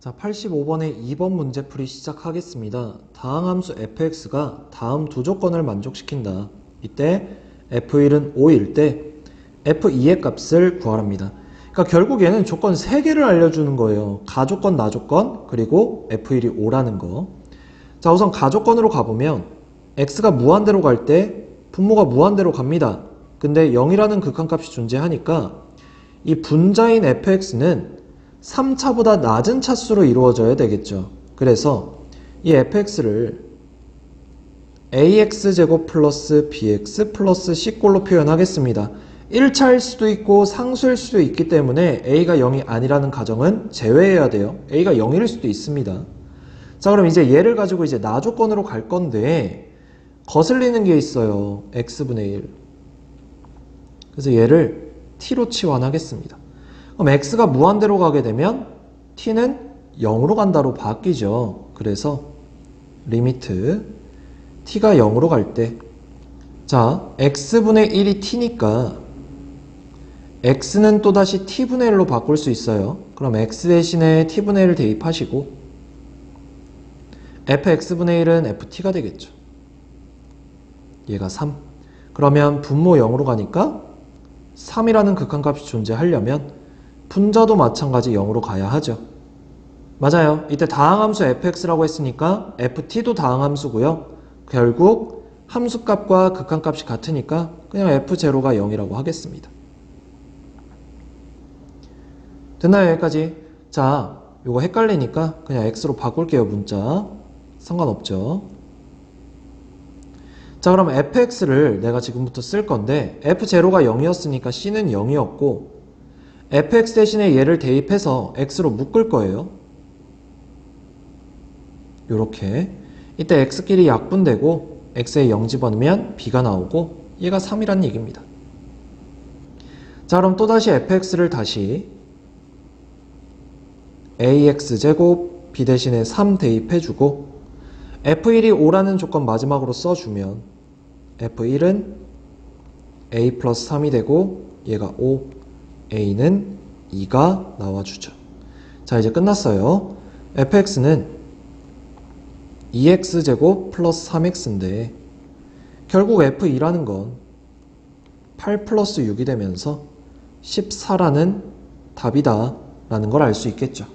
자, 85번의 2번 문제풀이 시작하겠습니다. 다항 함수 fx가 다음 두 조건을 만족시킨다. 이때 f1은 5일 때 f2의 값을 구하랍니다. 그러니까 결국 얘는 조건 3개를 알려주는 거예요. 가조건, 나조건, 그리고 f1이 5라는 거. 자, 우선 가조건으로 가보면 x가 무한대로 갈 때 분모가 무한대로 갑니다. 근데 0이라는 극한값이 존재하니까 이 분자인 fx는 3차보다 낮은 차수로 이루어져야 되겠죠. 그래서 이 fx를 ax제곱 플러스 bx 플러스 c꼴로 표현하겠습니다. 1차일 수도 있고 상수일 수도 있기 때문에 a가 0이 아니라는 가정은 제외해야 돼요. a가 0일 수도 있습니다. 자 그럼 이제 얘를 가지고 이제 나 조건으로 갈 건데 거슬리는 게 있어요. x분의 1. 그래서 얘를 t로 치환하겠습니다. 그럼 x가 무한대로 가게 되면 t는 0으로 간다로 바뀌죠. 그래서 리미트 t가 0으로 갈 때 자, x분의 1이 t니까 x는 또다시 t분의 1로 바꿀 수 있어요. 그럼 x 대신에 t분의 1을 대입하시고 fx분의 1은 ft가 되겠죠. 얘가 3. 그러면 분모 0으로 가니까 3이라는 극한값이 존재하려면 분자도 마찬가지 0으로 가야 하죠. 맞아요. 이때 다항함수 fx라고 했으니까 ft도 다항함수고요. 결국 함수값과 극한값이 같으니까 그냥 f0가 0이라고 하겠습니다. 됐나요? 여기까지? 자, 요거 헷갈리니까 그냥 x로 바꿀게요. 문자. 상관없죠. 자, 그럼 fx를 내가 지금부터 쓸 건데 f0가 0이었으니까 c는 0이었고 fx 대신에 얘를 대입해서 x로 묶을 거예요. 요렇게 이때 x끼리 약분되고 x에 0 집어넣으면 b가 나오고 얘가 3이라는 얘기입니다. 자 그럼 또다시 fx를 다시 ax제곱 b 대신에 3 대입해주고 f1이 5라는 조건 마지막으로 써주면 f1은 a 플러스 3이 되고 얘가 5 a는 2가 나와주죠. 자 이제 끝났어요. fx는 2x제곱 플러스 3x인데 결국 f2라는 건 8 플러스 6이 되면서 14라는 답이다 라는 걸 알 수 있겠죠.